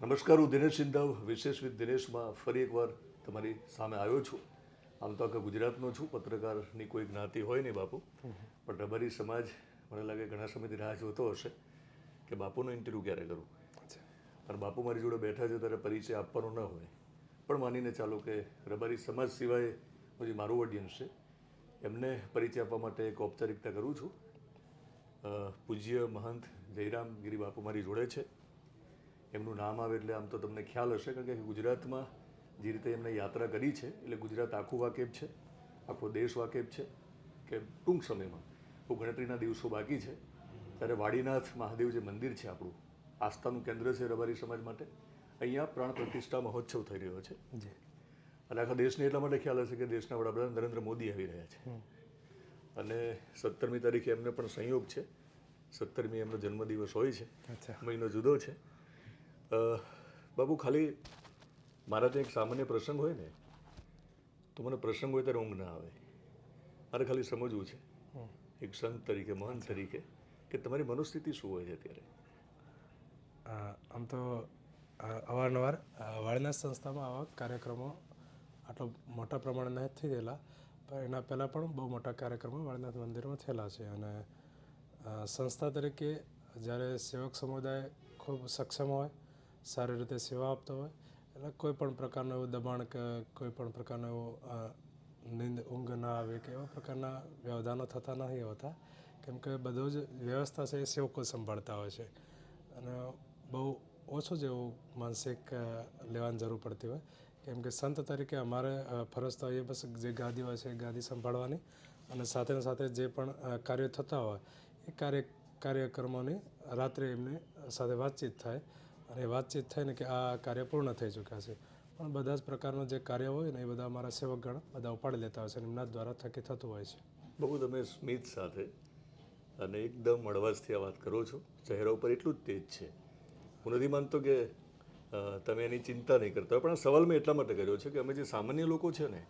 નમસ્કાર હું દિનેશ સિંધાવ વિશેષ વિથ દિનેશમાં ફરી એકવાર તમારી સામે આવ્યો છું. આમ તો આખા ગુજરાતનો છું પત્રકારની કોઈ જ્ઞાતિ હોય નહીં બાપુ. પણ રબારી સમાજ મને લાગે ઘણા સમયથી રાહ જોતો હશે કે બાપુનો ઇન્ટરવ્યૂ ક્યારે કરું. અને બાપુ મારી જોડે બેઠા છે ત્યારે પરિચય આપવાનો ન હોય. પણ માનીને ચાલો કે રબારી સમાજ સિવાય જે મારું ઓડિયન્સ છે એમને પરિચય આપવા માટે એક ઔપચારિકતા કરું છું. પૂજ્ય મહંત જયરામ ગિરી બાપુ મારી જોડે છે. એમનું નામ આવે એટલે આમ તો તમને ખ્યાલ હશે કારણ કે ગુજરાતમાં જે રીતે એમણે યાત્રા કરી છે એટલે ગુજરાત આખું વાકેફ છે આખો દેશ વાકેફ છે કે ટૂંક સમયમાં. બહુ ગણતરીના દિવસો બાકી છે. ત્યારે વાડીનાથ મહાદેવ જે મંદિર છે આપણું આસ્થાનું કેન્દ્ર છે રબારી સમાજ માટે અહીંયા પ્રાણ પ્રતિષ્ઠા મહોત્સવ થઈ રહ્યો છે. જી. અને આખા દેશને એટલા માટે ખ્યાલ હશે કે દેશના વડાપ્રધાન નરેન્દ્ર મોદી આવી રહ્યા છે. અને સત્તરમી તારીખે એમને પણ સંયોગ છે. સત્તરમી એમનો જન્મદિવસ હોય છે. મહિનો જુદો છે. બાબુ, ખાલી મારા ત્યાં એક સામાન્ય પ્રસંગ હોય ને, તો મને પ્રસંગ હોય ત્યારે ઊંઘ ના આવે. મારે ખાલી સમજવું છે. એક સંત તરીકે, મહંત તરીકે, કે તમારી મનોસ્થિતિ શું હોય છે અત્યારે? આમ તો અવારનવાર વાળના સંસ્થામાં આવા કાર્યક્રમો આટલો મોટા પ્રમાણના થઈ ગયેલા પણ એના પહેલાં પણ બહુ મોટા કાર્યક્રમો વાળનાથ મંદિરમાં થયેલા છે. અને સંસ્થા તરીકે જ્યારે સેવક સમુદાય ખૂબ સક્ષમ હોય સારી રીતે સેવા આપતો હોય. એટલે કોઈ પણ પ્રકારનું એવું દબાણ કે કોઈ પણ પ્રકારનું એવું નીંદ, ઊંઘ ના આવે કે એવા પ્રકારના વ્યવધાનો થતા નથી હોતા. કેમ કે બધું જ વ્યવસ્થા છે એ સેવકો સંભાળતા હોય છે. અને બહુ ઓછું જ એવું માનસિક લેવાની જરૂર પડતી હોય. કેમ કે સંત તરીકે અમારે ફરજ તો એ બસ જે ગાદી હોય છે એ ગાદી સંભાળવાની. અને સાથે સાથે જે પણ કાર્યો થતા હોય, એ કાર્ય, કાર્યક્રમોની રાત્રે એમની સાથે વાતચીત થાય. અને વાતચીત થઈને કે આ કાર્ય પૂર્ણ થઈ ચૂક્યા છે. પણ બધા જ પ્રકારના જે કાર્ય હોય ને એ બધા અમારા સેવકગણ બધા ઉપાડી લેતા હોય છે અને એમના દ્વારા થકી થતું હોય છે. બહુ તમે સ્મિત સાથે અને એકદમ અડવાશથી આ વાત કરો છો. ચહેરા ઉપર એટલું જ તેજ છે. હું નથી માનતો કે તમે એની ચિંતા નહીં કરતા પણ આ સવાલ મેં એટલા માટે કર્યો છે કે અમે જે સામાન્ય લોકો છે ને,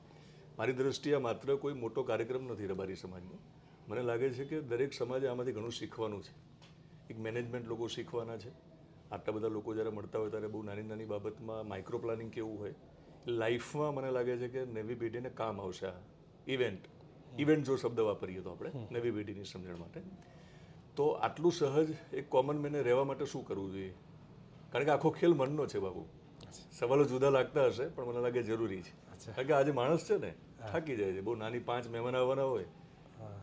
મારી દ્રષ્ટિએ માત્ર કોઈ મોટો કાર્યક્રમ નથી રબારી સમાજનો. મને લાગે છે કે દરેક સમાજે આમાંથી ઘણું શીખવાનું છે. એક મેનેજમેન્ટ લોકો શીખવાના છે. આટલા બધા લોકો જ્યારે મળતા હોય ત્યારે બહુ નાની નાની બાબતમાં માઇક્રો પ્લાનિંગ કેવું હોય? લાઈફમાં મને લાગે છે કે નેવી પેઢીને કામ આવશે આ ઇવેન્ટ ઇવેન્ટ જો શબ્દ વાપરીએ તો આપણે નેવી પેઢીની સમજણ માટે. તો આટલું સહજ એક કોમન મેને રહેવા માટે શું કરવું જોઈએ? કારણ કે આખો ખેલ મનનો છે બાબુ. સવાલો જુદા લાગતા હશે પણ મને લાગે જરૂરી છે. કારણ કે આજે માણસ છે ને થાકી જાય છે. બહુ નાની પાંચ મહેમાન આવવાના હોય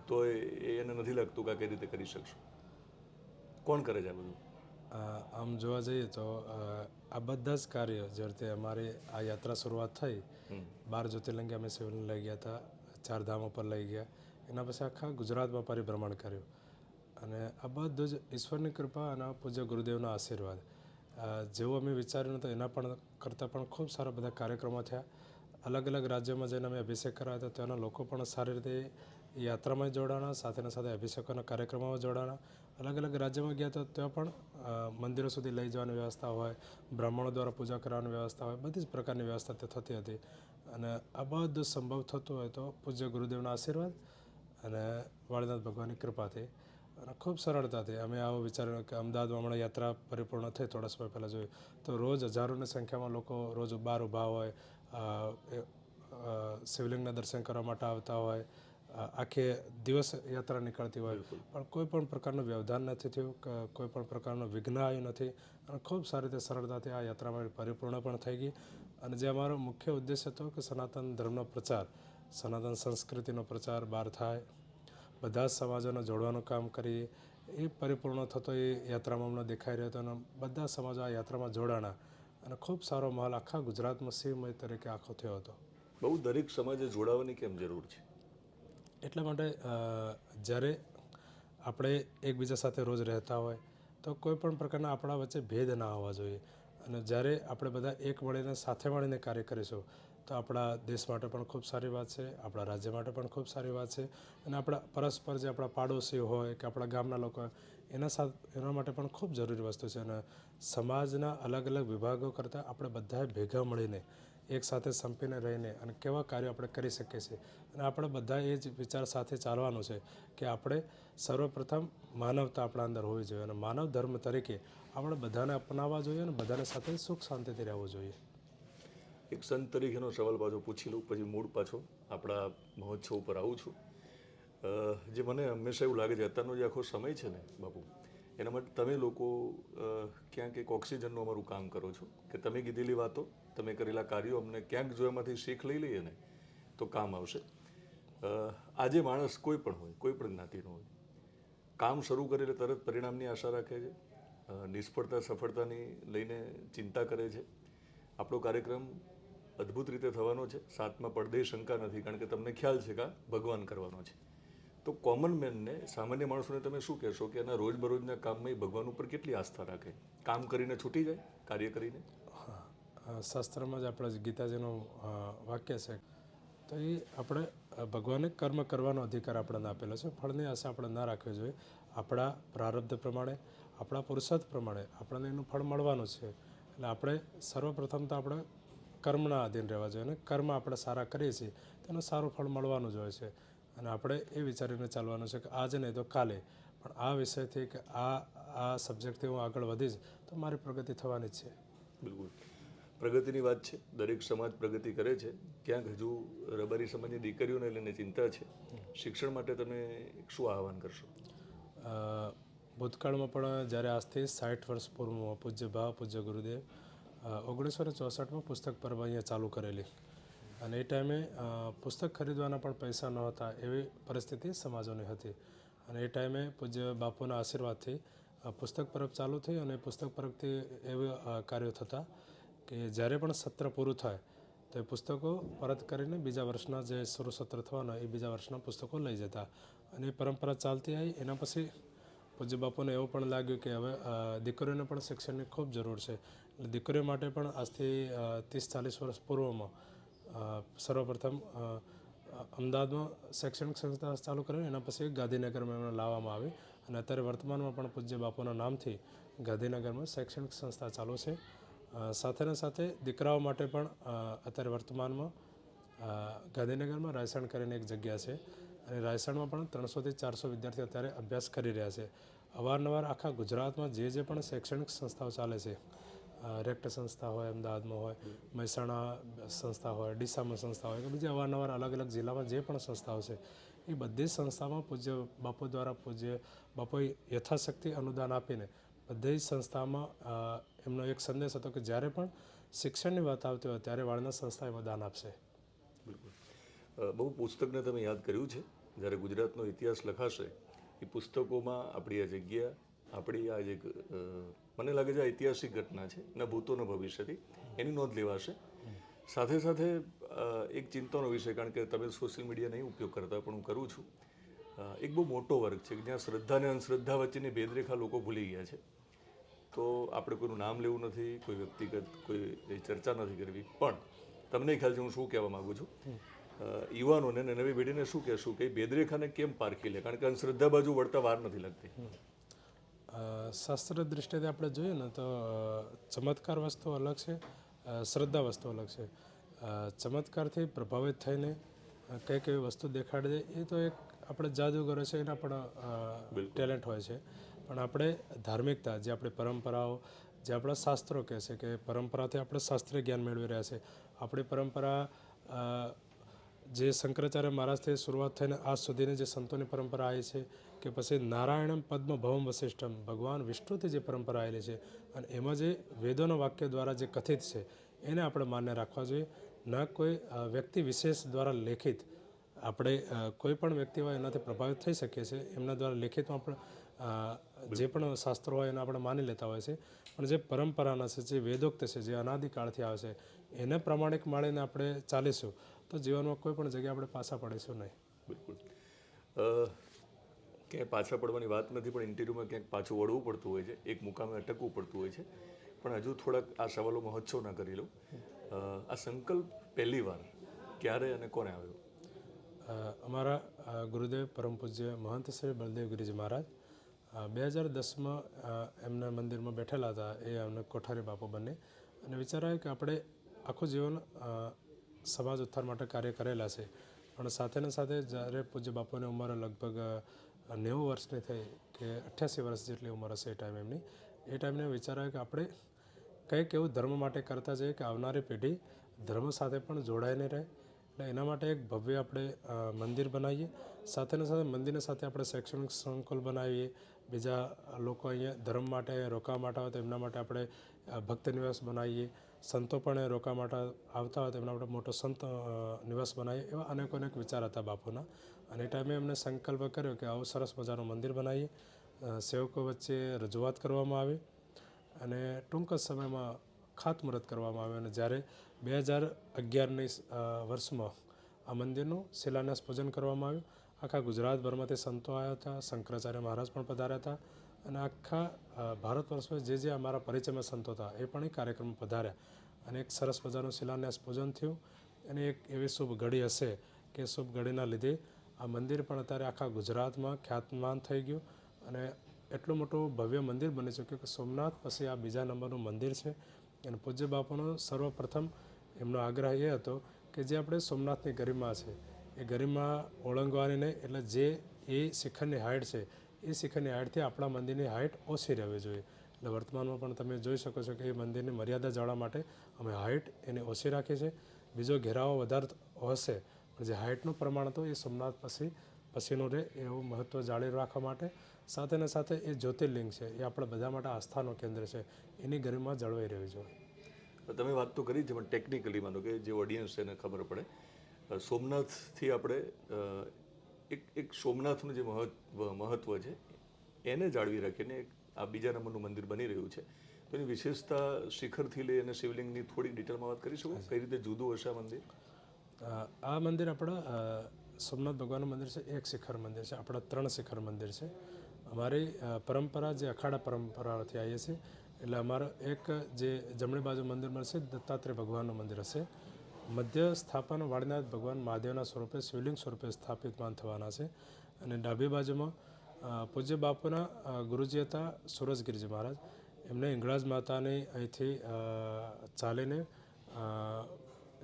તો એને નથી લાગતું કે આ કઈ રીતે કરી શકશું. કોણ કરે છે આ બધું? આમ જોવા જઈએ તો આ બધા જ કાર્ય જે રીતે અમારી આ યાત્રા શરૂઆત થઈ બાર જ્યોતિર્લિંગે અમે શિવલિંગ લઈ ગયા હતા ચાર ધામ ઉપર લઈ ગયા એના પછી આખા ગુજરાતમાં પરિભ્રમણ કર્યું. અને આ બધું જ ઈશ્વરની કૃપા અને પૂજ્ય ગુરુદેવનો આશીર્વાદ. જેવું અમે વિચાર્યું હતું એના પણ કરતાં પણ ખૂબ સારા બધા કાર્યક્રમો થયા. અલગ અલગ રાજ્યોમાં જઈને અમે અભિષેક કરાયા હતા ત્યાંના લોકો પણ સારી રીતે યાત્રામાં જોડાણા સાથે ને સાથે અભિષેકોના કાર્યક્રમોમાં જોડાણા. અલગ અલગ રાજ્યમાં ગયા તો ત્યાં પણ મંદિરો સુધી લઈ જવાની વ્યવસ્થા હોય, બ્રાહ્મણો દ્વારા પૂજા કરવાની વ્યવસ્થા હોય, બધી જ પ્રકારની વ્યવસ્થા ત્યાં થતી હતી. અને આ બધું સંભવ થતું હોય તો પૂજ્ય ગુરુદેવના આશીર્વાદ અને વાળીનાથ ભગવાનની કૃપાથી અને ખૂબ સરળતાથી અમે આવો વિચાર્યો કે અમદાવાદમાં હમણાં યાત્રા પરિપૂર્ણ થઈ, થોડા સમય પહેલાં જોયું. તો રોજ હજારોની સંખ્યામાં લોકો રોજ બહાર ઊભા હોય શિવલિંગના દર્શન કરવા માટે આવતા હોય આખે દિવસ યાત્રા નીકળતી હોય. પણ કોઈ પણ પ્રકારનું વ્યવધાન નથી થયું કોઈ પણ પ્રકારનું વિઘ્ન આવ્યું નથી. અને ખૂબ સારી રીતે સરળતાથી આ યાત્રામાં પરિપૂર્ણ પણ થઈ ગઈ. અને જે અમારો મુખ્ય ઉદ્દેશ હતો કે સનાતન ધર્મનો પ્રચાર સનાતન સંસ્કૃતિનો પ્રચાર બહાર થાય બધા જ સમાજોને જોડવાનું કામ કરીએ એ પરિપૂર્ણ થતો એ યાત્રામાં અમને દેખાઈ રહ્યો હતો અને બધા સમાજો આ યાત્રામાં જોડાણા. અને ખૂબ સારો માહોલ આખા ગુજરાતમાં શિવમય તરીકે આખો થયો હતો. બહુ દરેક સમાજે જોડાવાની કેમ જરૂર છે? એટલા માટે જ્યારે આપણે એકબીજા સાથે રોજ રહેતા હોય, તો કોઈ પણ પ્રકારના આપણા વચ્ચે ભેદ ના હોવા જોઈએ. અને જ્યારે આપણે બધા એક મળીને સાથે મળીને કાર્ય કરીશું, તો આપણા દેશ માટે પણ ખૂબ સારી વાત છે, આપણા રાજ્ય માટે પણ ખૂબ સારી વાત છે. અને આપણા પરસ્પર જે આપણા પાડોશી હોય કે આપણા ગામના લોકો હોય, એના સાથે એના માટે પણ ખૂબ જરૂરી વસ્તુ છે. અને સમાજના અલગ અલગ વિભાગો કરતાં આપણે બધાએ ભેગા મળીને એક સાથે સંપીને રહીને અને કેવા કાર્યો આપણે કરી શકીએ છીએ. અને આપણે બધા એ જ વિચાર સાથે ચાલવાનું છે કે આપણે સર્વપ્રથમ માનવતા આપણા અંદર હોવી જોઈએ અને માનવ ધર્મ તરીકે આપણે બધાને અપનાવવા જોઈએ અને બધાને સાથે સુખ શાંતિથી રહેવું જોઈએ. એક સંત તરીકેનો સવાલ પાછો પૂછી લઉં, પછી મૂળ પાછો આપણા મહોત્સવ ઉપર આવું છું. જે મને હંમેશા એવું લાગે છે, અત્યારનો જે આખો સમય છે ને બાપુ, એના માટે તમે લોકો ક્યાંક એક ઓક્સિજનનું અમારું કામ કરો છો. કે તમે કીધેલી વાતો તમે કરેલા કાર્યો અમને ક્યાંક જો એમાંથી શીખ લઈ લઈએ ને, તો કામ આવશે. આજે માણસ કોઈ પણ હોય, કોઈ પણ જ્ઞાતિનો હોય, કામ શરૂ કરે તરત પરિણામની આશા રાખે છે નિષ્ફળતા, સફળતાની લઈને ચિંતા કરે છે. આપણો કાર્યક્રમ અદ્ભુત રીતે થવાનો છે. સાતમાં પડદે શંકા નથી, કારણ કે તમને ખ્યાલ છે કે ભગવાન કરવાનો છે. તો કોમન મેનને સામાન્ય માણસોને તમે શું કહેશો કે એના રોજબરોજના કામમાં એ ભગવાન ઉપર કેટલી આસ્થા રાખે? કામ કરીને છૂટી જાય, કાર્ય કરીને? શાસ્ત્રમાં જ આપણે ગીતાજીનું વાક્ય છે. તો એ આપણે ભગવાને કર્મ કરવાનો અધિકાર આપણને આપેલો છે. ફળની આશા આપણે ના રાખવી જોઈએ. આપણા પ્રારબ્ધ પ્રમાણે, આપણા પુરુષાર્થ પ્રમાણે આપણને એનું ફળ મળવાનું છે. એટલે આપણે સર્વપ્રથમ તો આપણે કર્મના આધીન રહેવા જોઈએ અને કર્મ આપણે સારા કરીએ છીએ તેનું સારું ફળ મળવાનું જ હોય છે. અને આપણે એ વિચારીને ચાલવાનું છે કે આજે નહીં તો કાલે. પણ આ વિષયથી કે આ આ સબ્જેક્ટથી હું આગળ વધીશ, તો મારી પ્રગતિ થવાની જ છે. બિલકુલ. પ્રગતિની વાત છે. દરેક સમાજ પ્રગતિ કરે છે. ક્યાંક હજુ રબારી સમાજની દીકરીઓને લઈને ચિંતા છે. શિક્ષણ માટે તમે શું આહવાન કરશો? ભૂતકાળમાં પણ જ્યારે આજથી સાઠ વર્ષ પૂર્વમાં પૂજ્ય ભાવ, પૂજ્ય ગુરુદેવ ઓગણીસો ને ચોસઠમાં પુસ્તક પરબ અહીંયા ચાલુ કરેલી. અને એ ટાઈમે પુસ્તક ખરીદવાના પણ પૈસા નહોતા એવી પરિસ્થિતિ સમાજોની હતી. અને એ ટાઈમે પૂજ્ય બાપુના આશીર્વાદથી પુસ્તક પરબ ચાલુ થઈ અને પુસ્તક પરબથી એવા કાર્યો થતા. કે જ્યારે પણ સત્ર પૂરું થાય, તો એ પુસ્તકો પરત કરીને બીજા વર્ષના જે શરૂ સત્ર થવાના એ બીજા વર્ષના પુસ્તકો લઈ જતા. અને એ પરંપરા ચાલતી આવી એના પછી પૂજ્ય બાપુને એવું પણ લાગ્યું કે હવે દીકરીઓને પણ શિક્ષણની ખૂબ જરૂર છે. એટલે દીકરીઓ માટે પણ આજથી ત્રીસ ચાલીસ વર્ષ પૂર્વમાં સર્વપ્રથમ અમદાવાદમાં શૈક્ષણિક સંસ્થા ચાલુ કરી એના પછી ગાંધીનગરમાં એમને લાવવામાં આવી. અને અત્યારે વર્તમાનમાં પણ પૂજ્ય બાપુના નામથી ગાંધીનગરમાં શૈક્ષણિક સંસ્થા ચાલુ છે. અ, સાથે દીકરાઓ માટે પણ અત્યારે વર્તમાનમાં ગાંધીનગરમાં રાયસણ કરીને એક જગ્યા છે. અને રાયસણમાં પણ ત્રણસોથી ચારસો વિદ્યાર્થીઓ અત્યારે અભ્યાસ કરી રહ્યા છે. અવારનવાર આખા ગુજરાતમાં જે જે પણ શૈક્ષણિક સંસ્થાઓ ચાલે છે રેક્ટ સંસ્થા હોય અમદાવાદમાં હોય મહેસાણા સંસ્થા હોય ડીસામાં સંસ્થા હોય કે બીજી અવારનવાર અલગ અલગ જિલ્લામાં જે પણ સંસ્થાઓ છે એ બધી સંસ્થામાં પૂજ્ય બાપુ દ્વારા પૂજ્ય બાપુએ યથાશક્તિ અનુદાન આપીને બધી સંસ્થામાં એમનો એક સંદેશ હતો કે જ્યારે પણ શિક્ષણની વાત આવતી હોય ત્યારે વાળના સંસ્થા એમાં દાન આપશે. બિલકુલ. બહુ પુસ્તકને તમે યાદ કર્યું છે? જ્યારે ગુજરાતનો ઇતિહાસ લખાશે, એ પુસ્તકોમાં આપણી આ જગ્યા, આપણી આ જે મને લાગે છે આ ઐતિહાસિક ઘટના છે ને ભૂતો ન ભવિષ્યથી એની નોંધ લેવાશે. સાથે સાથે એક ચિંતાનો વિષય, કારણ કે તમે સોશિયલ મીડિયા નહીં ઉપયોગ કરતા, પણ હું કરું છું. એક બહુ મોટો વર્ગ છે, જ્યાં શ્રદ્ધા અને અંધશ્રદ્ધા વચ્ચેની ભેદરેખા લોકો ભૂલી ગયા છે. તો આપણે કોઈનું નામ લેવું નથી કોઈ વ્યક્તિગત કોઈ ચર્ચા નથી કરવી. પણ તમને ખ્યાલ છે હું શું કહેવા માગું છું? યુવાનોને અને નવી પેઢીને શું કહેશું કે એ ભેદરેખાને કેમ પારખી લે? કારણ કે અંધશ્રદ્ધા બાજુ વળતા વાર નથી લાગતી. શાસ્ત્ર દૃષ્ટિએ આપણે જોઈએ ને તો ચમત્કાર વસ્તુ અલગ છે શ્રદ્ધા વસ્તુ અલગ છે. ચમત્કારથી પ્રભાવિત થઈને કંઈક એવી વસ્તુ દેખાડી દે એ તો એક આપણે જાદુગરો છે એના પણ ટેલેન્ટ હોય છે. પણ આપણે ધાર્મિકતા, જે આપણી પરંપરાઓ, જે આપણા શાસ્ત્રો કહે છે કે પરંપરાથી આપણે શાસ્ત્રીય જ્ઞાન મેળવી રહ્યા છે. આપણી પરંપરા જે શંકરાચાર્ય મહારાજથી શરૂઆત થઈને આજ સુધીની જે સંતોની પરંપરા આવી છે કે પછી નારાયણમ પદ્મ ભવમ વશિષ્ઠમ ભગવાન વિષ્ણુથી જે પરંપરા આવેલી છે અને એમાં જે વેદોના વાક્ય દ્વારા જે કથિત છે, એને આપણે માન્ય રાખવા જોઈએ. ન કોઈ વ્યક્તિ વિશેષ દ્વારા લેખિત આપણે કોઈ પણ વ્યક્તિ હોય એનાથી પ્રભાવિત થઈ શકીએ છીએ એમના દ્વારા લેખિતમાં પણ જે પણ શાસ્ત્રો હોય એને આપણે માની લેતા હોય છે. પણ જે પરંપરાના છે જે વેદોક્ત છે જે અનાદિકાળથી આવે છે એને પ્રમાણિક માળીને આપણે ચાલીશું. તો જીવનમાં કોઈ પણ જગ્યાએ આપણે પાછા પડીશું નહીં. બિલકુલ. ક્યાંય પાછા પડવાની વાત નથી પણ ઇન્ટરવ્યૂમાં ક્યાંક પાછું વળવું પડતું હોય છે. એક મુકામે અટકવું પડતું હોય છે. પણ હજુ થોડાક આ સવાલો મહોત્સવ ના કરી લઉં. આ સંકલ્પ પહેલી વાર ક્યારે અને કોને આવ્યો? અમારા ગુરુદેવ પરમ પૂજ્ય મહંત શ્રી બળદેવ ગિરિજી મહારાજ બે હજાર દસમાં એમના મંદિરમાં બેઠેલા હતા. એ અમને કોઠારી બાપુ બંને અને વિચાર આવ્યો કે આપણે આખું જીવન સમાજ ઉત્થાન માટે કાર્ય કરેલા છે. પણ સાથેને સાથે જ્યારે પૂજ્ય બાપુની ઉંમર લગભગ નેવું વર્ષની થઈ કે અઠ્યાસી વર્ષ જેટલી ઉંમર હશે એ ટાઈમ એમની, એ ટાઈમને વિચાર આવ્યો કે આપણે કંઈક એવું ધર્મ માટે કરતા જઈએ કે આવનારી પેઢી ધર્મ સાથે પણ જોડાઈને રહે. એટલે એના માટે એક ભવ્ય આપણે મંદિર બનાવીએ. સાથેને સાથે મંદિરની સાથે આપણે શૈક્ષણિક સંકુલ બનાવીએ. બીજા લોકો અહીંયા ધર્મ માટે રોકાવા માટે આવે તો એમના માટે આપણે ભક્ત નિવાસ બનાવીએ. સંતો પણ રોકાવા માટે આવતા હોય તો એમના માટે મોટો સંત નિવાસ બનાવીએ એવા અનેક અનેક વિચાર હતા બાપુના. અને એ ટાઈમે એમને સંકલ્પ કર્યો કે આવું સરસ મજાનું મંદિર બનાવીએ. સેવકો વચ્ચે રજૂઆત કરવામાં આવી અને ટૂંક જ સમયમાં ખાતમુહૂર્ત કરવામાં આવ્યું. અને જ્યારે બે હજાર અગિયારની વર્ષમાં આ મંદિરનું શિલાન્યાસ પૂજન કરવામાં આવ્યું આખા ગુજરાતભરમાંથી સંતો આવ્યા હતા, શંકરાચાર્ય મહારાજ પણ પધાર્યા હતા અને આખા ભારત વર્ષમાં જે જે અમારા પરિચયમાં સંતો હતા એ પણ એ કાર્યક્રમમાં પધાર્યા. અને એક સરસ મજાનું શિલાન્યાસ પૂજન થયું અને એક એવી શુભ ઘડી હશે કે શુભ ઘડીના લીધે આ મંદિર પણ અત્યારે આખા ગુજરાતમાં ખ્યાતમાન થઈ ગયું અને એટલું મોટું ભવ્ય મંદિર બની ચૂક્યું કે સોમનાથ પછી આ બીજા નંબરનું મંદિર છે. અને પૂજ્ય બાપુનો સર્વપ્રથમ એમનો આગ્રહ એ હતો કે જે આપણે સોમનાથની ગરિમા છે એ ગરિમા ઓળંગવાની નહીં એટલે જે એ શિખરની હાઇટ છે, એ શિખરની હાઇટથી આપણા મંદિરની હાઇટ ઓછી રહેવી જોઈએ. એટલે વર્તમાનમાં પણ તમે જોઈ શકો છો કે એ મંદિરની મર્યાદા જાળવવા માટે અમે હાઇટ એને ઓછી રાખી છે બીજો ઘેરાવો વધારે હશે, પણ જે હાઇટનું પ્રમાણ હતું એ સોમનાથ પછી, પછીનું રહે એવું મહત્ત્વ જાળવી રાખવા માટે. સાથે ને સાથે એ જ્યોતિર્લિંગ છે, એ આપણા બધા માટે આસ્થાનું કેન્દ્ર છે, એની ગરિમા જળવાઈ રહેવી જોઈએ. તમે વાત તો કરી છે પણ ટેકનિકલી માનો કે જે ઓડિયન્સ છે એને ખબર પડે. સોમનાથથી આપણે એક એક સોમનાથનું જે મહત્વ મહત્વ છે એને જાળવી રાખીને એક આ બીજા નંબરનું મંદિર બની રહ્યું છે. તો એની વિશેષતા શિખરથી લઈ અને શિવલિંગની થોડીક ડિટેલમાં વાત કરી શકો કઈ રીતે જુદું હશે આ મંદિર? આ મંદિર આપણા સોમનાથ ભગવાનનું મંદિર છે એક શિખર મંદિર છે આપણા ત્રણ શિખર મંદિર છે. અમારી પરંપરા જે અખાડા પરંપરાથી આવીએ છીએ એટલે અમારો એક જે જમણી બાજુ મંદિર મળશે દત્તાત્રેય ભગવાનનું મંદિર હશે. મધ્ય સ્થાપન વાડીનાથ ભગવાન મહાદેવના સ્વરૂપે શિવલિંગ સ્વરૂપે સ્થાપિતમાન થવાના છે. અને ડાબી બાજુમાં પૂજ્ય બાપુના ગુરુજી હતા સુરજગીરજી મહારાજ. એમને ઇંગળાજ માતાની અહીંથી ચાલીને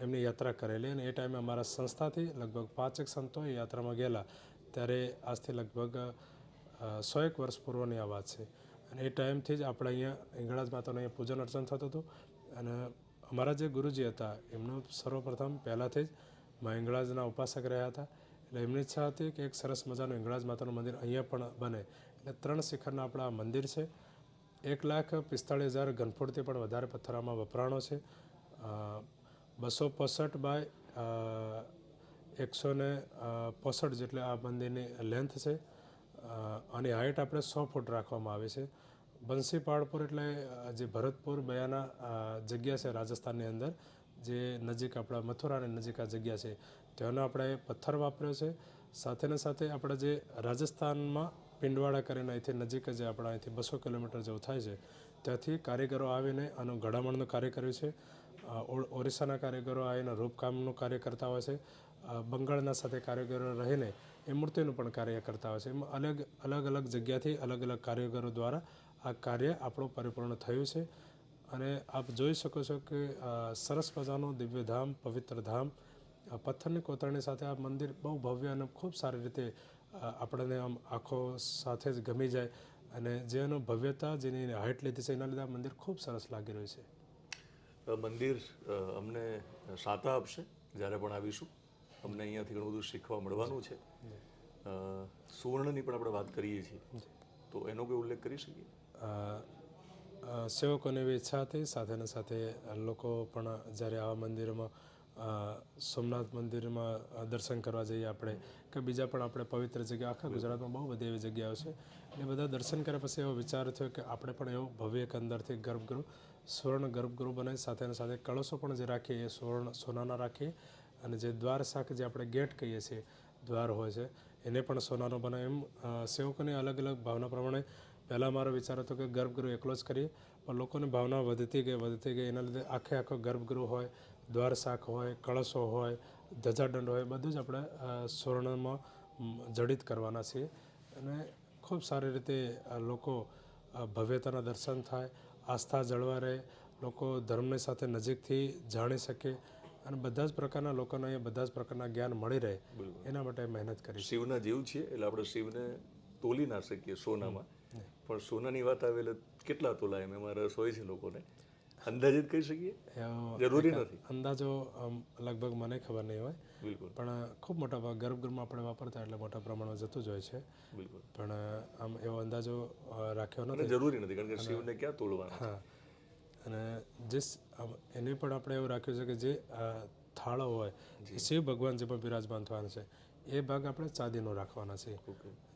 એમની યાત્રા કરેલી અને એ ટાઈમે અમારા સંસ્થાથી લગભગ પાંચેક સંતો યાત્રામાં ગયેલા. ત્યારે આજથી લગભગ સો એક વર્ષ પૂર્વની આ વાત છે. અને એ ટાઈમથી જ આપણે અહીંયા ઇંગળાજ માતાનું અહીંયા પૂજન અર્ચન થતું હતું. અને અમારા જે ગુરુજી હતા, એમનું સર્વપ્રથમ પહેલાંથી જ મા હિંગળાજના ઉપાસક રહ્યા હતા. એટલે એમની ઈચ્છા હતી કે એક સરસ મજાનું હિંગળાજ માતાનું મંદિર અહીંયા પણ બને. એટલે ત્રણ શિખરના આપણા મંદિર છે. એક લાખ પિસ્તાળીસ હજાર ઘનફૂટથી પણ વધારે પથ્થરામાં વપરાણો છે. બસો પોસઠ બાય એકસો ને પોસઠ જેટલી આ મંદિરની લેન્થ છે. અને હાઇટ આપણે સો ફૂટ રાખવામાં આવે છે. બંસી પહાડપુર એટલે જે ભરતપુર બયાના જગ્યા છે રાજસ્થાનની અંદર, જે નજીક આપણા મથુરાની નજીક આ જગ્યા છે, ત્યાંનો આપણે પથ્થર વાપર્યો છે. સાથેને સાથે આપણે જે રાજસ્થાનમાં પિંડવાડા કરીને અહીંથી નજીક જ આપણા અહીંથી બસો કિલોમીટર જેવું થાય છે, ત્યાંથી કારીગરો આવીને આનું ઘડામણનું કાર્ય કર્યું છે. ઓરિસ્સાના કારીગરો આવીને રૂપકામનું કાર્ય કરતા હોય છે. બંગાળના સાથે કારીગરો રહીને એ મૂર્તિનું પણ કાર્ય કરતા હોય છે. એમાં અલગ અલગ અલગ જગ્યાથી અલગ અલગ કારીગરો દ્વારા આ કાર્ય આપણું પરિપૂર્ણ થયું છે. અને આપ જોઈ શકો છો કે સરસ મજાનું દિવ્યધામ પવિત્ર ધામ પથ્થરની કોતરણી સાથે આ મંદિર બહુ ભવ્ય અને ખૂબ સારી રીતે આપણને આમ આંખો સાથે જ ગમી જાય અને જેનો ભવ્યતા જેની હાઇટ લીધી છે એના લીધે આ મંદિર ખૂબ સરસ લાગી રહ્યું છે. મંદિર અમને સાતા આપશે જ્યારે પણ આવીશું. અમને અહીંયાથી ઘણું બધું શીખવા મળવાનું છે. સુવર્ણની પણ આપણે વાત કરીએ છીએ. તો એનો કોઈ ઉલ્લેખ કરી શકીએ? સેવકોની એવી ઈચ્છા હતી. સાથેને સાથે લોકો પણ જ્યારે આવા મંદિરોમાં સોમનાથ મંદિરમાં દર્શન કરવા જઈએ આપણે કે બીજા પણ આપણે પવિત્ર જગ્યા આખા ગુજરાતમાં બહુ બધી એવી જગ્યાઓ છે. એ બધા દર્શન કર્યા પછી એવો વિચાર થયો કે આપણે પણ એવું ભવ્ય એક અંદરથી ગર્ભગૃહ સુવર્ણ ગર્ભગૃહ બનાવી સાથે સાથે કળશો પણ જે રાખીએ એ સુવર્ણ સોનાના રાખીએ. અને જે દ્વાર શાખ જે આપણે ગેટ કહીએ છીએ દ્વાર હોય છે એને પણ સોનાનો બનાવે એમ સેવકોની અલગ અલગ ભાવના પ્રમાણે પહેલાં મારો વિચાર હતો કે ગર્ભગૃહ એકલો જ કરીએ પણ લોકોની ભાવના વધતી ગઈ વધતી ગઈ. એના લીધે આખે આખો ગર્ભગૃહ હોય દ્વાર શાખ હોય કળશો હોય ધજાદંડ હોય બધું જ આપણે સ્વર્ણમાં જડિત કરવાના છીએ. અને ખૂબ સારી રીતે લોકો ભવ્યતાના દર્શન થાય આસ્થા જળવા રહે લોકો ધર્મની સાથે નજીકથી જાણી શકે અને બધા જ પ્રકારના લોકોને અહીંયા બધા જ પ્રકારના જ્ઞાન મળી રહે. એના માટે મહેનત કરી શિવના જેવ છીએ એટલે આપણે શિવને તોલી ના શકીએ સોનામાં. પણ સોનાની વાત આવે એટલે કેટલા તોલા એમ? એમાં રસ હોય છે લોકોને. અંદાજિત કહી શકીએ? જરૂરી નથી. અંદાજો લગભગ મને ખબર નહીં હોય. બિલકુલ. પણ ખૂબ મોટા ભાગ ગર્ભગૃહમાં આપણે વાપરતા એટલે મોટા પ્રમાણમાં જતું જ હોય છે. બિલકુલ. પણ આમ એવો અંદાજો રાખ્યો નથી. જરૂરી નથી કારણ કે શિવને ક્યાં તોડવાના હા. અને જે એને પણ આપણે એવું રાખ્યું છે કે જે થાળો હોય શિવ ભગવાન જે પણ બિરાજમાન થવાના છે એ ભાગ આપણે ચાંદીનો રાખવાના છે.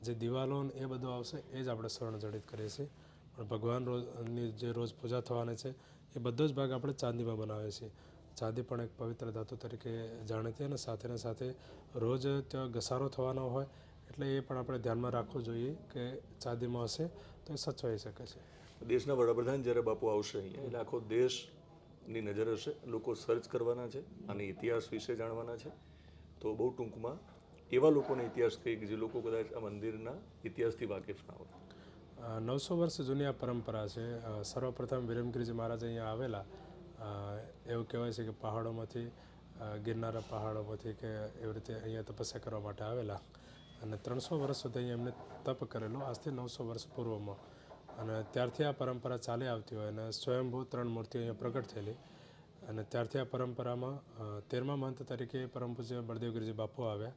જે દિવાલો એ બધું આવશે એ જ આપણે સ્વર્ણ જડિત કરીએ છીએ. પણ ભગવાન રોજની જે રોજ પૂજા થવાની છે એ બધો જ ભાગ આપણે ચાંદીમાં બનાવીએ છીએ. ચાંદી પણ એક પવિત્ર ધાતુ તરીકે જાણીતી અને સાથેને સાથે રોજ ત્યાં ઘસારો થવાનો હોય એટલે એ પણ આપણે ધ્યાનમાં રાખવું જોઈએ કે ચાંદીમાં હશે તો એ સચવાઈ શકે છે. દેશના વડાપ્રધાન જ્યારે બાપુ આવશે અહીંયા એટલે આખો દેશની નજર હશે. લોકો સર્ચ કરવાના છે અને ઇતિહાસ વિશે જાણવાના છે. તો બહુ ટૂંકમાં એવા લોકોને ઇતિહાસ કહીએ કે જે લોકો કદાચ આ મંદિરના ઇતિહાસથી વાકેફ ના હોય. નવસો વર્ષ જૂની આ પરંપરા છે. સર્વપ્રથમ વિરમગીરીજી મહારાજ અહીંયા આવેલા. એવું કહેવાય છે કે પહાડોમાંથી ગિરનારા પહાડોમાંથી કે એવી રીતે અહીંયા તપસ્યા કરવા માટે આવેલા. અને ત્રણસો વર્ષ સુધી અહીંયા એમને તપ કરેલો. આજથી નવસો વર્ષ પૂર્વમાં. અને ત્યારથી આ પરંપરા ચાલી આવતી હોય અને સ્વયંભૂ ત્રણ મૂર્તિઓ અહીંયા પ્રગટ થયેલી. અને ત્યારથી આ પરંપરામાં તેરમા મંત તરીકે પરમ પૂજ્ય બળદેવગીરીજી બાપુ આવ્યા.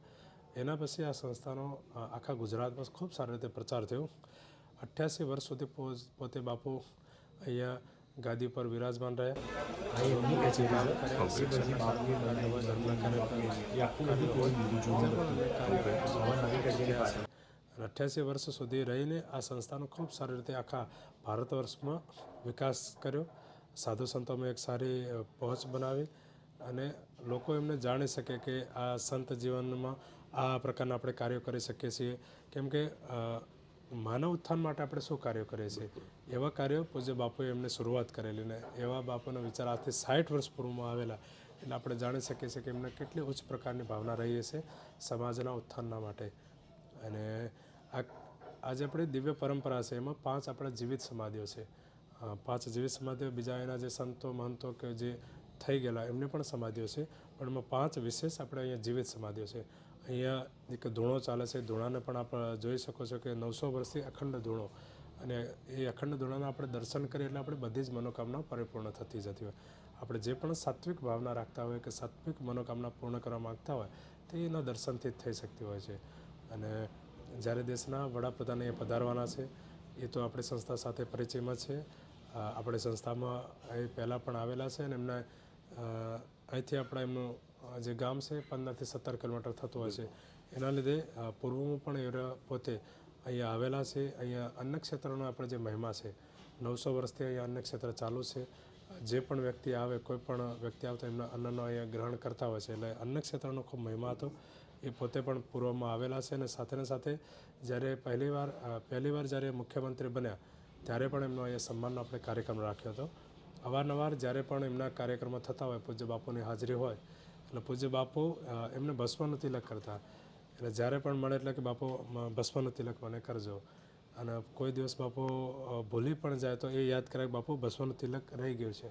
એના પછી આ સંસ્થાનો આખા ગુજરાતમાં ખૂબ સારી રીતે પ્રચાર થયો. અઠ્યાસી વર્ષ સુધી પોતે બાપુ અહીંયા ગાદી પર વિરાજમાન રહ્યા. અઠ્યાસી વર્ષ સુધી રહીને આ સંસ્થાનો ખૂબ સારી રીતે આખા ભારત વર્ષમાં વિકાસ કર્યો. સાધુ સંતોમાં એક સારી પહોંચ બનાવી અને લોકો એમને જાણી શકે કે આ સંત જીવનમાં આ પ્રકારના આપણે કાર્યો કરી શકીએ છીએ. કેમ કે માનવ ઉત્થાન માટે આપણે શું કાર્યો કરીએ છીએ? એવા કાર્યો પૂજ્ય બાપુએ એમને શરૂઆત કરેલી ને એવા બાપુનો વિચાર આજથી સાઠ વર્ષ પૂર્વમાં આવેલા એટલે આપણે જાણી શકીએ છીએ કે એમને કેટલી ઉચ્ચ પ્રકારની ભાવના રહી હશે સમાજના ઉત્થાનના માટે. અને આ, આજે આપણી દિવ્ય પરંપરા છે, એમાં પાંચ આપણા જીવિત સમાધિઓ છે. પાંચ જીવિત સમાધિઓ, બીજા એના જે સંતો, મહંતો કે જે થઈ ગયેલા એમને પણ સમાધિઓ છે. પણ એમાં પાંચ વિશેષ આપણે અહીંયા જીવિત સમાધિઓ છે. અહીંયા એક ધૂણો ચાલે છે, ધૂણાને પણ આપણે જોઈ શકો છો કે નવસો વર્ષથી અખંડ ધૂણો. અને એ અખંડ ધૂણાના આપણે દર્શન કરીએ એટલે આપણે બધી જ મનોકામના પરિપૂર્ણ થતી જતી હોય. આપણે જે પણ સાત્વિક ભાવના રાખતા હોય કે સાત્વિક મનોકામના પૂર્ણ કરવા માગતા હોય, તે એના દર્શનથી જ થઈ શકતી હોય છે. અને જ્યારે દેશના વડાપ્રધાન એ પધારવાના છે, એ તો આપણી સંસ્થા સાથે પરિચયમાં છે. આપણે સંસ્થામાં એ પહેલાં પણ આવેલા છે અને એમના અહીંથી આપણે એમનું જે ગામ છે, પંદરથી સત્તર કિલોમીટર થતું હોય છે. એના લીધે પૂર્વમાં પણ એ પોતે અહીંયા આવેલા છે. અહીંયા અન્ન ક્ષેત્રનો આપણે જે મહિમા છે, નવસો વર્ષથી અહીંયા અન્ન ક્ષેત્ર ચાલુ છે. જે પણ વ્યક્તિ આવે, કોઈ પણ વ્યક્તિ આવતા, એમના અન્નનો અહીંયા ગ્રહણ કરતા હોય છે. એટલે અન્ન ક્ષેત્રનો ખૂબ મહિમા હતો. એ પોતે પણ પૂર્વમાં આવેલા છે અને સાથેને સાથે જ્યારે પહેલીવાર પહેલીવાર જ્યારે મુખ્યમંત્રી બન્યા, ત્યારે પણ એમનો અહીંયા સન્માનનો આપણે કાર્યક્રમ રાખ્યો હતો. અવારનવાર જ્યારે પણ એમના કાર્યક્રમો થતા હોય, પૂજ્ય બાપુની હાજરી હોય એટલે પૂજ્ય બાપુ એમને ભસ્મનો તિલક કરતા. એટલે જ્યારે પણ મળે એટલે કે બાપુ ભસ્મનો તિલક મને કરજો. અને કોઈ દિવસ બાપુ ભૂલી પણ જાય તો એ યાદ કરે કે બાપુ ભસ્મનો તિલક રહી ગયું છે.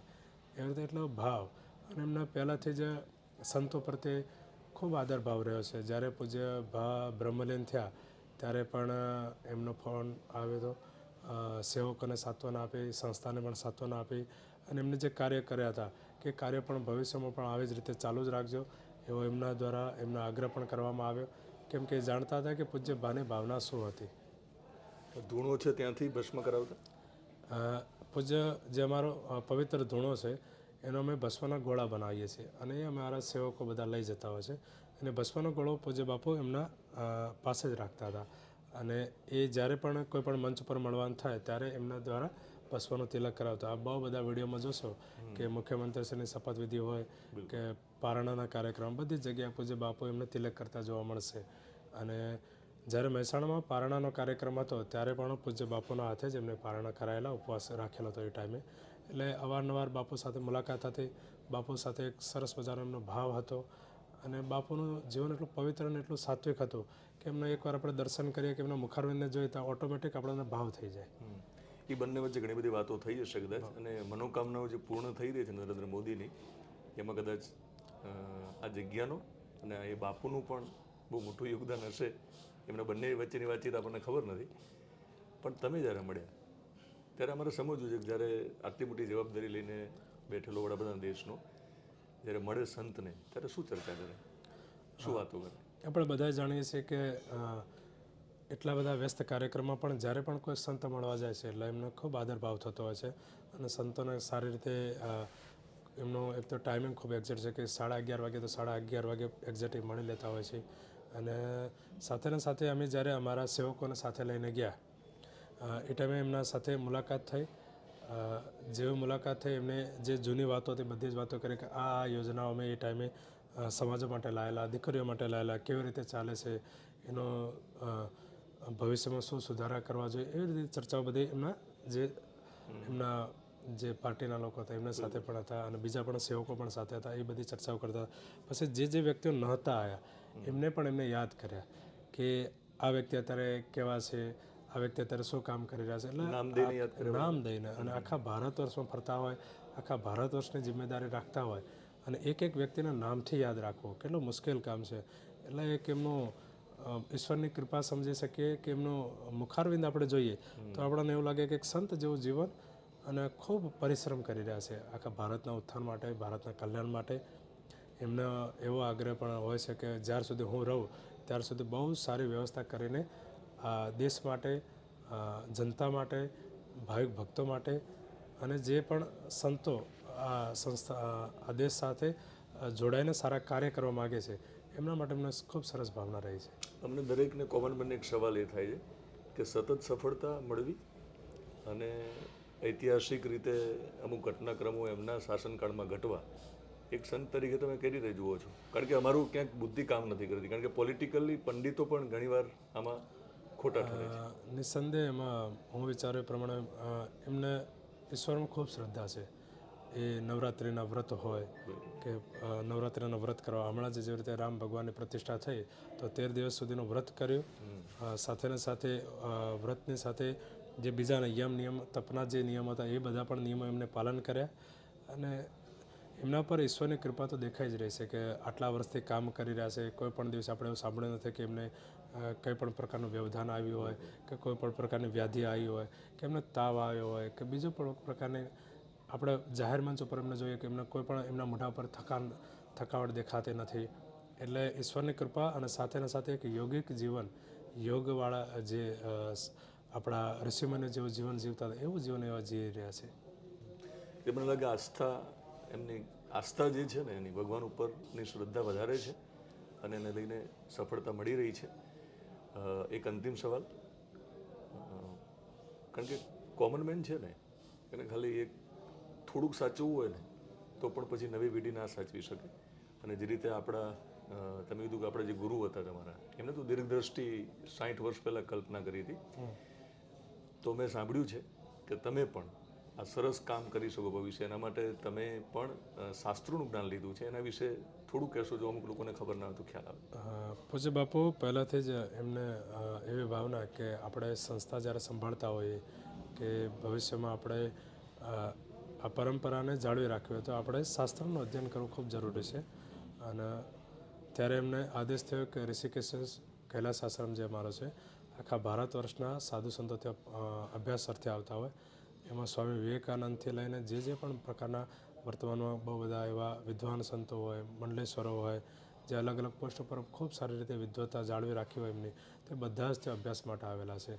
એવી રીતે એટલો ભાવ. અને એમના પહેલાંથી જ સંતો પ્રત્યે ખૂબ આદર ભાવ રહ્યો છે. જ્યારે પૂજ્ય ભા, બ્રહ્મલીન થયા, ત્યારે પણ એમનો ફોન આવ્યો હતો સેવકોને સાંત્વના આપી, સંસ્થાને પણ સાંત્વના આપી અને એમને જે કાર્ય કર્યા હતા કે કાર્ય પણ ભવિષ્યમાં પણ આવી જ રીતે ચાલુ જ રાખજો. એવો એમના દ્વારા એમના આગ્રહ પણ કરવામાં આવ્યો. કેમ કે એ જાણતા હતા કે પૂજ્ય ભાની ભાવના શું હતી. ધૂણો છે ત્યાંથી ભસ્મ કરાવતા? પૂજ્ય જે અમારો પવિત્ર ધૂણો છે એનો અમે ભસ્મના ગોળા બનાવીએ છીએ. અને એ અમારા સેવકો બધા લઈ જતા હોય છે. અને ભસ્મનો ગોળો પૂજ્ય બાપુ એમના પાસે જ રાખતા હતા. અને એ જ્યારે પણ કોઈ પણ મંચ પર મળવાનું થાય ત્યારે એમના દ્વારા ભસ્મનું તિલક કરાવતા. આ બહુ બધા વિડીયોમાં જોશો કે મુખ્યમંત્રીશ્રીની શપથવિધિ હોય કે પારણાના કાર્યક્રમ બધી જ જગ્યાએ પૂજ્ય બાપુ એમને તિલક કરતા જોવા મળશે. અને જ્યારે મહેસાણામાં પારણાનો કાર્યક્રમ હતો ત્યારે પણ પૂજ્ય બાપુના હાથે જ એમને પારણા કરાયેલા ઉપવાસ રાખેલો હતો એ ટાઈમે. એટલે અવારનવાર બાપુ સાથે મુલાકાત હતી. બાપુ સાથે એક સરસ મજાનો એમનો ભાવ હતો. અને બાપુનું જીવન એટલું પવિત્ર અને એટલું સાત્વિક હતું કે એમને એકવાર આપણે દર્શન કરીએ કે એમના મુખારવિંદને જોઈએ તો ઓટોમેટિક આપણને ભાવ થઈ જાય. એ બંને વચ્ચે ઘણી બધી વાતો થઈ હશે કદાચ. અને મનોકામનાઓ જે પૂર્ણ થઈ રહી છે નરેન્દ્ર મોદીની એમાં કદાચ આ જગ્યાનો અને એ બાપુનું પણ બહુ મોટું યોગદાન હશે. એમના બંને વચ્ચેની વાતચીત આપણને ખબર નથી. પણ તમે જ્યારે મળ્યા ત્યારે અમારે સમજવું છે કે જ્યારે આટલી મોટી જવાબદારી લઈને બેઠેલો વડાપ્રધાન દેશનો જ્યારે મળે સંતને ત્યારે શું ચર્ચા કરે? શું વાતો કરે? આપણે બધા જાણીએ છીએ કે એટલા બધા વ્યસ્ત કાર્યક્રમમાં પણ જ્યારે પણ કોઈ સંત મળવા જાય છે, એટલે એમનો ખૂબ આદરભાવ થતો હોય છે અને સંતોને સારી રીતે એમનો એક તો ટાઈમિંગ ખૂબ એક્ઝેક્ટ છે કે સાડા અગિયાર વાગે તો સાડા અગિયાર વાગે એક્ઝેક્ટ મળી લેતા હોય છે. અને સાથે સાથે અમે જ્યારે અમારા સેવકોને સાથે લઈને ગયા એ ટાઈમે એમના સાથે મુલાકાત થઈ. જેવી મુલાકાત થઈ એમને જે જૂની વાતો હતી, બધી જ વાતો કરી કે આ યોજનાઓ અમે એ ટાઈમે સમાજ માટે લાયેલા, દીકરીઓ માટે લાયેલા, કેવી રીતે ચાલે છે, એનો ભવિષ્યમાં શું સુધારા કરવા જોઈએ એવી રીતે ચર્ચાઓ બધી એમના જે એમના જે પાર્ટીના લોકો હતા એમના સાથે પણ હતા અને બીજા પણ સેવકો પણ સાથે હતા એ બધી ચર્ચાઓ કરતા હતા. પછી જે જે વ્યક્તિઓ નહોતા આવ્યા એમને પણ એમને યાદ કર્યા કે આ વ્યક્તિ અત્યારે કેવા છે આ વ્યક્તિ અત્યારે શું કામ કરી રહ્યા છે. એટલે નામ દઈને અને આખા ભારત વર્ષમાં ફરતા હોય આખા ભારત વર્ષની જિમ્મેદારી રાખતા હોય અને એક એક વ્યક્તિના નામથી યાદ રાખવું કેટલું મુશ્કેલ કામ છે. એટલે એક એમનું ઈશ્વરની કૃપા સમજી શકીએ કે એમનું મુખારવિંદ આપણે જોઈએ, તો આપણને એવું લાગે કે એક સંત જેવું જીવન અને ખૂબ પરિશ્રમ કરી રહ્યા છે આખા ભારતના ઉત્થાન માટે, ભારતના કલ્યાણ માટે. એમનો એવો આગ્રહ પણ હોય છે કે જ્યાર સુધી હું રહું, ત્યાર સુધી બહુ સારી વ્યવસ્થા કરીને આ દેશ માટે જનતા માટે, ભાવિક ભક્તો માટે અને જે પણ સંતો આ સંસ્થા, આ- દેશ સાથે જોડાઈને સારા કાર્ય કરવા માગે છે એમના માટે મને ખૂબ સરસ ભાવના રહી છે. અમને દરેકને કોમન બંને એક સવાલ એ થાય છે કે સતત સફળતા મળવી અને ઐતિહાસિક રીતે અમુક ઘટનાક્રમો એમના શાસનકાળમાં ઘટવા એક સંત તરીકે તમે કઈ રીતે જુઓ છો? કારણ કે અમારું ક્યાંક બુદ્ધિ કામ નથી કરતી કારણ કે પોલિટિકલી પંડિતો પણ ઘણીવાર આમાં ખોટા ઠરે છે. અ, એમાં હું વિચાર્યો એ પ્રમાણે એમને ઈશ્વરમાં ખૂબ શ્રદ્ધા છે. એ નવરાત્રિના વ્રત હોય કે નવરાત્રિના વ્રત કરવા. હમણાં જ જેવી રીતે રામ ભગવાનની પ્રતિષ્ઠા થઈ તો તેર દિવસ સુધીનું વ્રત કર્યું. સાથેને સાથે વ્રતની સાથે જે બીજા યમ નિયમ તપના જે નિયમ હતા એ બધા પણ નિયમો એમને પાલન કર્યા. અને એમના પર ઈશ્વરની કૃપા તો દેખાઈ જ રહી છે કે આટલા વર્ષથી કામ કરી રહ્યા છે. કોઈ પણ દિવસે આપણે એવું સાંભળ્યું નથી કે એમને કંઈ પણ પ્રકારનું વ્યવધાન આવ્યું હોય કે કોઈ પણ પ્રકારની વ્યાધિ આવી હોય કે એમને તાવ આવ્યો હોય કે બીજો પણ પ્રકારની આપણે જાહેર મંચ ઉપર એમને જોઈએ કે એમને કોઈ પણ એમના મોઢા પર થકાન, થકાવટ દેખાતી નથી. એટલે ઈશ્વરની કૃપા અને સાથેના સાથે એક યોગિક જીવન, યોગવાળા જે આપણા ઋષિમુનિ જેવું જીવન જીવતા હતા, એવું જીવન એવા જીવી રહ્યા છે. એ મને લાગે આસ્થા, એમની આસ્થા જે છે ને, એની ભગવાન ઉપરની શ્રદ્ધા વધારે છે અને એને લઈને સફળતા મળી રહી છે. એક અંતિમ સવાલ. કારણ કે કોમન મેન છે ને, એને ખાલી એક થોડુંક સાચવવું હોય ને તો પણ પછી નવી પેઢી ના સાચવી શકે. અને જે રીતે આપણા તમે કીધું કે આપણા જે ગુરુ હતા તમારા એમને તો દીર્ઘદ્રષ્ટિ સાઠ વર્ષ પહેલાં કલ્પના કરી હતી. તો મેં સાંભળ્યું છે કે તમે પણ આ સરસ કામ કરી શકો ભવિષ્ય એના માટે તમે પણ શાસ્ત્રોનું જ્ઞાન લીધું છે. એના વિશે થોડું કહેશો જો અમુક લોકોને ખબર ના હોય તો ખ્યાલ આવે. પૂજ્ય બાપુ પહેલાંથી જ એમને એવી ભાવના કે આપણે સંસ્થા જ્યારે સંભાળતા હોઈએ કે ભવિષ્યમાં આપણે આ પરંપરાને જાળવી રાખવી હોય તો આપણે શાસ્ત્રનું અધ્યયન કરવું ખૂબ જરૂરી છે. અને ત્યારે એમને આદેશ થયો કે ઋષિકેશ કૈલાસ આશ્રમ જે અમારો છે, આખા ભારત વર્ષના સાધુ સંતો ત્યાં અભ્યાસ અર્થે આવતા હોય. એમાં સ્વામી વિવેકાનંદથી લઈને જે જે પણ પ્રકારના વર્તમાનમાં બહુ બધા એવા વિદ્વાન સંતો હોય, મંડલેશ્વરો હોય, જે અલગ અલગ પોસ્ટ ઉપર ખૂબ સારી રીતે વિદ્વત્તા જાળવી રાખી હોય એમની, તે બધા જ તે અભ્યાસ માટે આવેલા છે.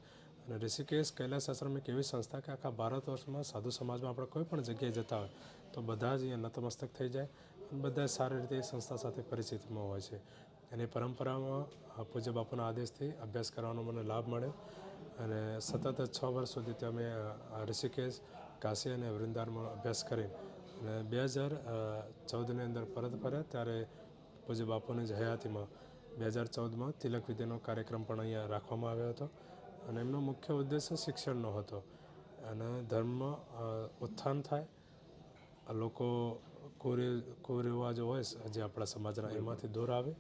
અને ઋષિકેશ કૈલાસ આશ્રમ એક એવી સંસ્થા કે આખા ભારત વર્ષમાં સાધુ સમાજમાં આપણે કોઈ પણ જગ્યાએ જતા હોય, તો બધા જ અહીંયા નતમસ્તક થઈ જાય અને બધા સારી રીતે એ સંસ્થા સાથે પરિચિતમાં હોય છે. અને એ પરંપરામાં પૂજ્ય બાપુના આદેશથી અભ્યાસ કરવાનો મને લાભ મળ્યો અને સતત છ વર્ષ સુધી ત્યાં મેં ઋષિકેશ, કાશી અને વૃંદાવનમાં અભ્યાસ કરી અને બે હજાર ચૌદની અંદર પરત ફર્યા ત્યારે પૂજ્ય બાપુની જ હયાતીમાં બે હજાર ચૌદમાં તિલક વિધિનો કાર્યક્રમ પણ અહીંયા રાખવામાં આવ્યો હતો. અને એમનો મુખ્ય ઉદ્દેશ્ય શિક્ષણનો હતો. અને ધર્મ ઉત્થાન થાય. લોકો કુરે કુરિવાજો હોય જે આપણા સમાજના એમાંથી દૂર આવે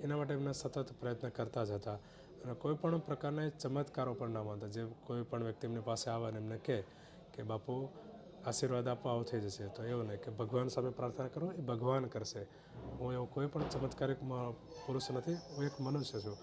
એના માટે એમને સતત પ્રયત્ન કરતા જ હતા. અને કોઈ પણ પ્રકારના ચમત્કારો પણ ના માનતા. જે કોઈ પણ વ્યક્તિ એમની પાસે આવે અને એમને કહે કે બાપુ આશીર્વાદ આપો આવું થઈ જશે. તો એવું નહીં કે ભગવાન સામે પ્રાર્થના કરો એ ભગવાન કરશે. હું એવો કોઈ પણ ચમત્કારિક પુરુષ નથી હું એક મનુષ્ય છું.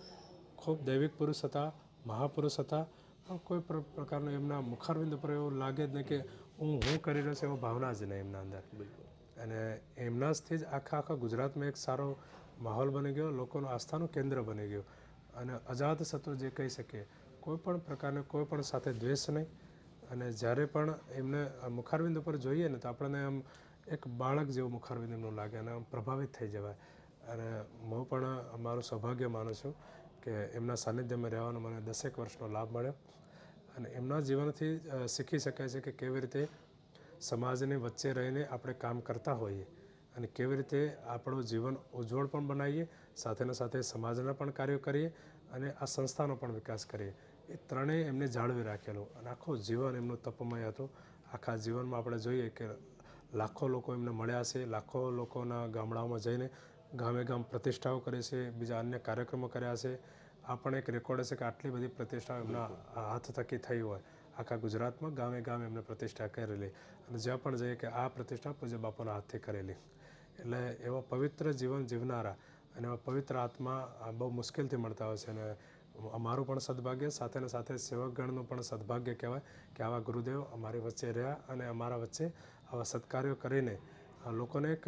ખૂબ દૈવિક પુરુષ હતા. મહાપુરુષ હતા પણ કોઈ પ્રકારનો એમના મુખારવિંદ પર એવું લાગે જ નહીં કે હું હું કરી રહ્યો છું એવો ભાવના જ નહીં એમના અંદર. બિલકુલ. અને એમનાથી જ આખા આખા ગુજરાતમાં એક સારો માહોલ બની ગયો લોકોનું આસ્થાનું કેન્દ્ર બની ગયું. અને અજાત શત્રુ જે કહી શકીએ કોઈ પણ પ્રકારને કોઈ પણ સાથે દ્વેષ નહીં. અને જ્યારે પણ એમને મુખારવિંદ ઉપર જોઈએ ને તો આપણને આમ એક બાળક જેવું મુખારવિંદ એમનું લાગે અને આમ પ્રભાવિત થઈ જવાય. અને હું પણ મારું સૌભાગ્ય માનું છું કે એમના સાનિધ્યમાં રહેવાનો મને દસેક વર્ષનો લાભ મળ્યો. અને એમના જીવનથી શીખી શકાય છે કે કેવી રીતે સમાજની વચ્ચે રહીને આપણે કામ કરતા હોઈએ અને કેવી રીતે આપણું જીવન ઉજ્જવળ પણ બનાવીએ સાથેના સાથે સમાજના પણ કાર્યો કરીએ અને આ સંસ્થાનો પણ વિકાસ કરીએ. એ ત્રણેય એમને જાળવી રાખેલું. અને આખું જીવન એમનું તપમય હતું. આખા જીવનમાં આપણે જોઈએ કે લાખો લોકો એમને મળ્યા છે. લાખો લોકોના ગામડાઓમાં જઈને ગામે ગામ પ્રતિષ્ઠાઓ કરી છે, બીજા અન્ય કાર્યક્રમો કર્યા છે. આ પણ એક રેકોર્ડ છે કે આટલી બધી પ્રતિષ્ઠાઓ એમના હાથ થકી થઈ હોય. આખા ગુજરાતમાં ગામે ગામે એમને પ્રતિષ્ઠા કરેલી અને જ્યાં પણ જઈએ કે આ પ્રતિષ્ઠા પૂજ્ય બાપુના હાથથી કરેલી. એટલે એવા પવિત્ર જીવન જીવનારા અને એવા પવિત્ર આત્મા બહુ મુશ્કેલથી મળતા હોય છે અને અમારું પણ સદભાગ્ય, સાથે ને સાથે સેવકગણનું પણ સદભાગ્ય કહેવાય કે આવા ગુરુદેવ અમારી વચ્ચે રહ્યા અને અમારા વચ્ચે આવા સત્કાર્યો કરીને લોકોને એક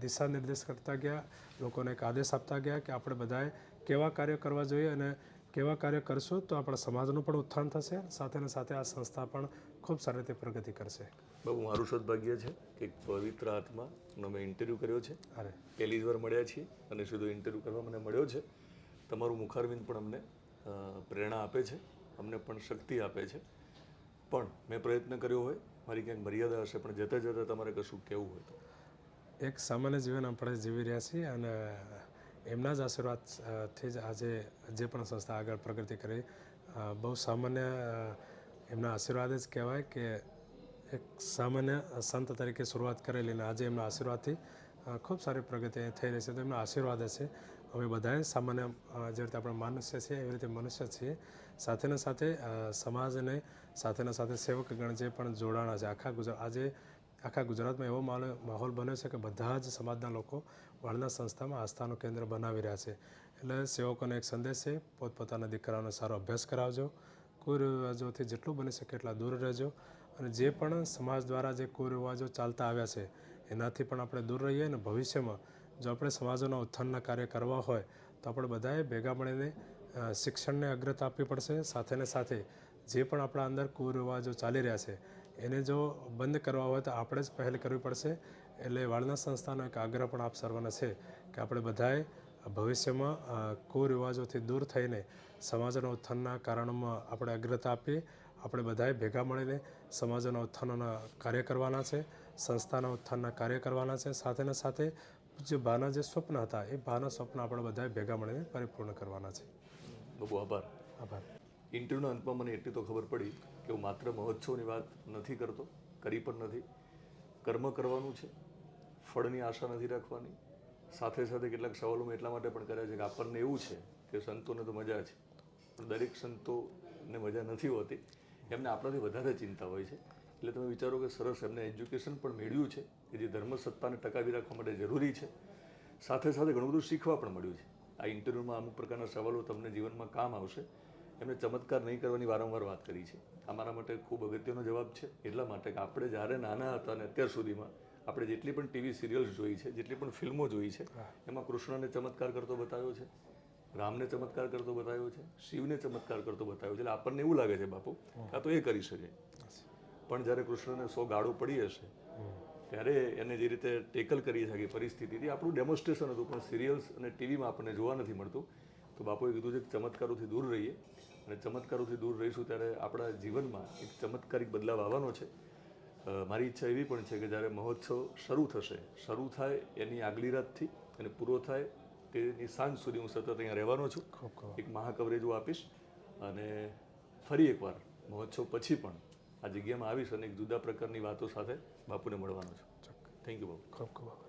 દિશા નિર્દેશ કરતા ગયા લોકોને એક આદેશ આપતા ગયા કે આપણે બધાએ કેવા કાર્ય કરવા જોઈએ અને કેવા કાર્ય કરશું તો આપણા સમાજનું પણ ઉત્થાન થશે. સાથે ને સાથે આ સંસ્થા પણ ખૂબ સારી રીતે પ્રગતિ કરશે. બહુ મારું સદભાગ્ય છે કે પવિત્ર આત્માનો મેં ઇન્ટરવ્યૂ કર્યો છે. અરે. પહેલી જ વાર મળ્યા છીએ અને સીધો ઇન્ટરવ્યૂ કરવા મને મળ્યો છે. તમારું મુખારવિંદ પણ અમને પ્રેરણા આપે છે અમને પણ શક્તિ આપે છે. પણ મેં પ્રયત્ન કર્યો હોય મારી ક્યાંક મર્યાદા હશે પણ જતાં જતાં તમારે કશું કહેવું હોય તો. એક સામાન્ય જીવન આપણે જીવી રહ્યા છીએ અને એમના જ આશીર્વાદથી જ આજે જે પણ સંસ્થા આગળ પ્રગતિ કરી બહુ સામાન્ય એમના આશીર્વાદ જ કહેવાય કે એક સામાન્ય સંત તરીકે શરૂઆત કરેલી અને આજે એમના આશીર્વાદથી ખૂબ સારી પ્રગતિ થઈ રહી છે. તો એમના આશીર્વાદ છે. અમે બધાએ સામાન્ય જે રીતે આપણે મનુષ્ય છીએ, એવી રીતે મનુષ્ય છીએ. સાથેના સાથે સમાજને સાથે ને સાથે સેવકગણ જે પણ જોડાણ છે, આખા ગુજરાત, આજે આખા ગુજરાતમાં એવો માહોલ બન્યો છે કે બધા જ સમાજના લોકો વાળના સંસ્થામાં આસ્થાનું કેન્દ્ર બનાવી રહ્યા છે. એટલે સેવકોને એક સંદેશ છે, પોતપોતાના દીકરાનો સારો અભ્યાસ કરાવજો. કુરિવાજોથી જેટલું બની શકે એટલા દૂર રહેજો. અને જે પણ સમાજ દ્વારા જે કુરિવાજો ચાલતા આવ્યા છે, એનાથી પણ આપણે દૂર રહીએ અને ભવિષ્યમાં જો આપણે સમાજોના ઉત્થાનના કાર્ય કરવા હોય, તો આપણે બધાએ ભેગા મળીને શિક્ષણને અગ્રતા આપવી પડશે. સાથે ને સાથે જે પણ આપણા અંદર કુરિવાજો ચાલી રહ્યા છે એને જો બંધ કરવા હોય તો આપણે જ પહેલ કરવી પડશે. એટલે વાળના સંસ્થાનો એક આગ્રહ પણ આપ સર્વને છે કે આપણે બધાએ ભવિષ્યમાં કુરિવાજોથી દૂર થઈને સમાજના ઉત્થાનના કારણોમાં આપણે અગ્રતા આપીએ આપણે બધાએ ભેગા મળીને સમાજના ઉત્થાનના કાર્ય કરવાના છે સંસ્થાના ઉત્થાનના કાર્ય કરવાના છે. સાથેને સાથે જે ભાના જે સ્વપ્ન હતા એ ભાના સ્વપ્ન આપણે બધાએ ભેગા મળીને પરિપૂર્ણ કરવાના છે. બહુ આભાર. આભાર. ઇન્ટરવ્યૂના અંતમાં મને એટલી તો ખબર પડી કે હું માત્ર મહોત્સવની વાત નથી કરતો, કરી પણ નથી. કર્મ કરવાનું છે, ફળની આશા નથી રાખવાની. સાથે સાથે કેટલાક સવાલો મેં એટલા માટે પણ કર્યા છે કે આપણને એવું છે કે સંતોને તો મજા છે, પણ દરેક સંતોને મજા નથી હોતી. એમને આપણાથી વધારે ચિંતા હોય છે. એટલે તમે વિચારો કે સરસ, એમને એજ્યુકેશન પણ મેળવ્યું છે, કે જે ધર્મ સત્તાને ટકાવી રાખવા માટે જરૂરી છે. સાથે સાથે ઘણું બધું શીખવા પણ મળ્યું છે. આ ઇન્ટરવ્યૂમાં અમુક પ્રકારના સવાલો તમને જીવનમાં કામ આવશે. એમણે ચમત્કાર નહીં કરવાની વારંવાર વાત કરી છે. આ મારા માટે ખૂબ અગત્યનો જવાબ છે. એટલા માટે કે આપણે જ્યારે નાના હતા અને અત્યાર સુધીમાં આપણે જેટલી પણ ટીવી સિરિયલ્સ જોઈ છે જેટલી પણ ફિલ્મો જોઈ છે એમાં કૃષ્ણને ચમત્કાર કરતો બતાવ્યો છે રામને ચમત્કાર કરતો બતાવ્યો છે શિવને ચમત્કાર કરતો બતાવ્યો છે. એટલે આપણને એવું લાગે છે બાપુ આ તો એ કરી શકે. પણ જ્યારે કૃષ્ણને સો ગાળો પડી હશે ત્યારે એને જે રીતે ટેકલ કરી શકે પરિસ્થિતિથી આપણું ડેમોન્સ્ટ્રેશન હતું પણ સિરિયલ્સ અને ટીવીમાં આપણને જોવા નથી મળતું. તો બાપુએ કીધું છે કે ચમત્કારોથી દૂર રહીએ. અને ચમત્કારોથી દૂર રહીશું ત્યારે આપણા જીવનમાં એક ચમત્કારિક બદલાવ આવવાનો છે. મારી ઈચ્છા એવી પણ છે કે જ્યારે મહોત્સવ શરૂ થશે શરૂ થાય એની આગલી રાતથી અને પૂરો થાય તેની સાંજ સુધી હું સતત અહીંયા રહેવાનો છું. એક મહાકવરેજ હું આપીશ અને ફરી એકવાર મહોત્સવ પછી પણ આ જગ્યામાં આવીશ અને એક જુદા પ્રકારની વાતો સાથે બાપુને મળવાનો છું. થેન્ક યુ બાપુ. ખૂબ ખૂબ